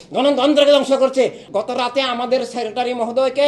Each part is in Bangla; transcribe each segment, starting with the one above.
গণতন্ত্রকে ধ্বংস করছে। গত রাতে আমাদের সেক্রেটারি মহোদয়কে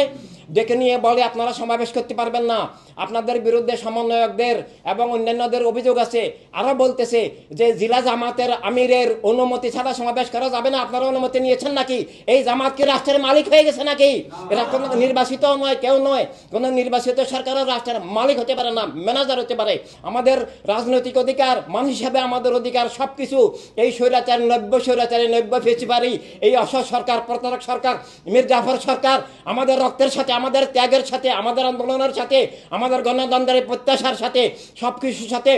ডেকে নিয়ে বলে, আপনারা সমাবেশ করতে পারবেন না। আপনাদের বিরুদ্ধে সমন্বয়কদের এবং অন্যান্যদের অভিযোগ আছে। আরও বলতেছে যে, জেলা জামাতের আমিরের অনুমতি ছাড়া সমাবেশ করা যাবে না। আপনারা অনুমতি নিয়েছেন নাকি? এই জামাত কি রাষ্ট্রের মালিক হয়ে গেছে নাকি? এরা কোনো নির্বাচিত নয়, কেউ নয়। কোনো নির্বাচিত সরকারও রাষ্ট্রের মালিক হতে পারে না, ম্যানেজার হতে পারে। আমাদের রাজনৈতিক অধিকার, মানুষ হিসাবে আমাদের অধিকার সবকিছু। এই স্বৈরাচার, নব্য স্বৈরাচারী, নব্য ফেচিবারি এই অসৎ সরকার, প্রতারক সরকার মীর জাফর সরকার, আমাদের রক্তের সাথে আমাদের ত্যাগের সাথে, আমাদের আন্দোলনের সাথে, আমাদের গণতন্ত্রের প্রত্যাশার সাথে সব কিছুর সাথে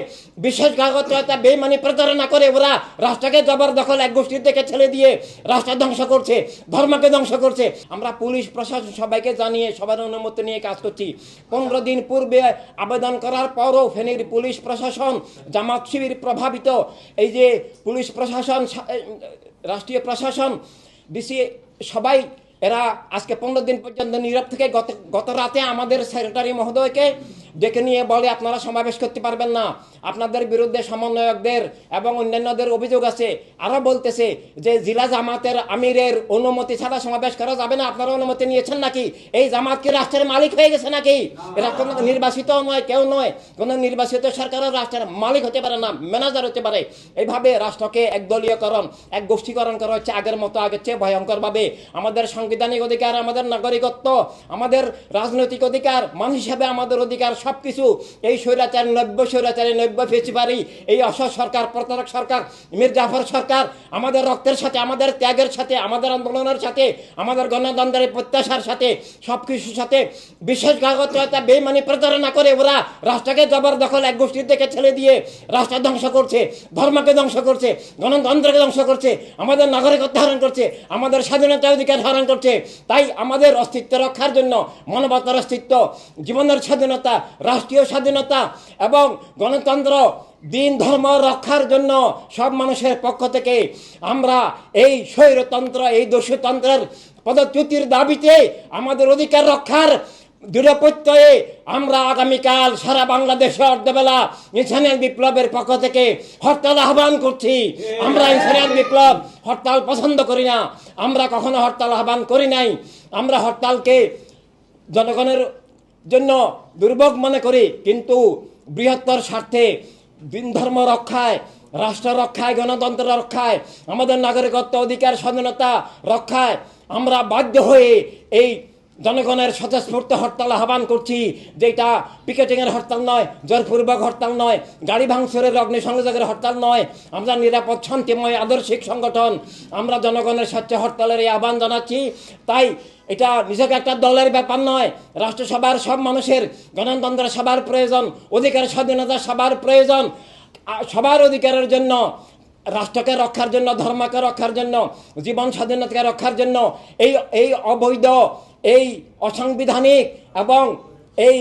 বিশ্বাসঘাতকতা বেমানি প্রতারণা করে ওরা রাষ্ট্রকে জবরদখল এক গোষ্ঠীর থেকে ছেড়ে দিয়ে রাষ্ট্র ধ্বংস করছে, ধর্মকে ধ্বংস করছে। আমরা পুলিশ প্রশাসন সবাইকে জানিয়ে সবার অনুমতি নিয়ে কাজ করছি। পনেরো দিন পূর্বে আবেদন করার পরও ফেনীর পুলিশ প্রশাসন জামাত শিবির প্রভাবিত। এই যে পুলিশ প্রশাসন রাষ্ট্রীয় প্রশাসন ডিসি সবাই এরা আজকে পনেরো দিন পর্যন্ত নীরব থেকে গত গত রাতে আমাদের সেক্রেটারি মহোদয়কে ডেকে নিয়ে বলে, আপনারা সমাবেশ করতে পারবেন না। আপনাদের বিরুদ্ধে সমন্বয়কদের এবং অন্যান্যদের অভিযোগ আছে। আরও বলতেছে যে, জেলা জামাতের আমিরের অনুমতি ছাড়া সমাবেশ করা যাবে না। আপনারা অনুমতি নিয়েছেন নাকি? এই জামাত কি রাষ্ট্রের মালিক হয়ে গেছে নাকি? এরা কোনো নির্বাচিত নয়, কেউ নয়। কোনো নির্বাচিত সরকারও রাষ্ট্রের মালিক হতে পারে না, ম্যানেজার হতে পারে। এইভাবে রাষ্ট্রকে একদলীয়করণ এক গোষ্ঠীকরণ করা হচ্ছে আগের মতো আগের চেয়ে ভয়ঙ্করভাবে। আমাদের সাংবিধানিক অধিকার, আমাদের নাগরিকত্ব, আমাদের রাজনৈতিক অধিকার, মানুষ হিসাবে আমাদের অধিকার সবকিছু। এই স্বৈরাচার, নব্য স্বৈরাচারী নব্য ফেচিবারি এই অসৎ সরকার, প্রতারক সরকার, মীর জাফর সরকার, আমাদের রক্তের সাথে, আমাদের ত্যাগের সাথে, আমাদের আন্দোলনের সাথে, আমাদের গণতন্ত্রের প্রত্যাশার সাথে সব কিছুর সাথে বিশ্বাসঘাতকতা বেমানি প্রতারণা করে ওরা রাষ্ট্রকে জবরদখল এক গোষ্ঠীর থেকে ছেড়ে দিয়ে রাষ্ট্র ধ্বংস করছে, ধর্মকে ধ্বংস করছে, গণতন্ত্রকে ধ্বংস করছে, আমাদের নাগরিকত্ব হরণ করছে, আমাদের স্বাধীনতা অধিকার হরণ করছে। তাই আমাদের অস্তিত্ব রক্ষার জন্য মানবতার অস্তিত্ব, জীবনের স্বাধীনতা রাষ্ট্রীয় স্বাধীনতা এবং গণতন্ত্র, দিন ধর্ম রক্ষার জন্য সব মানুষের পক্ষ থেকে আমরা এই স্বৈরতন্ত্র, এই দস্যুতন্ত্রের পদচ্যুতির দাবিতে আমাদের অধিকার রক্ষার দৃঢ় প্রত্যয়ে আমরা আগামীকাল সারা বাংলাদেশে অর্ধবেলা ইনসানিয়ান বিপ্লবের পক্ষ থেকে হরতাল আহ্বান করছি। আমরা ইনসানিয়ান বিপ্লব হরতাল পছন্দ করি না। আমরা কখনো হরতাল আহ্বান করি নাই। আমরা হরতালকে জনগণের জন্য দুর্ভোগ মনে করি, কিন্তু বৃহত্তর স্বার্থে দিন ধর্ম রক্ষায়, রাষ্ট্র রক্ষায়, গণতন্ত্র রক্ষায়, আমাদের নাগরিকত্ব অধিকার, স্বাধীনতা রক্ষায় আমরা বাধ্য হয়ে এই জনগণের স্বতঃস্ফূর্ত হরতাল আহ্বান করছি যেটা পিকেটিংয়ের হরতাল নয়, জোরপূর্বক হরতাল নয়, গাড়ি ভাঙচুরের অগ্নিসংযোগের হরতাল নয়। আমরা নিরাপদ, শান্তিময়, আদর্শিক সংগঠন, আমরা জনগণের স্বচ্ছ হরতালের এই আহ্বান জানাচ্ছি। তাই এটা নিজেকে একটা দলের ব্যাপার নয়, রাষ্ট্রসভার সব মানুষের গণতন্ত্র সবার প্রয়োজন, অধিকার স্বাধীনতা সবার প্রয়োজন। সবার অধিকারের জন্য, রাষ্ট্রকে রক্ষার জন্য, ধর্মকে রক্ষার জন্য, জীবন স্বাধীনতাকে রক্ষার জন্য, এই এই অবৈধ এই অসাংবিধানিক এবং এই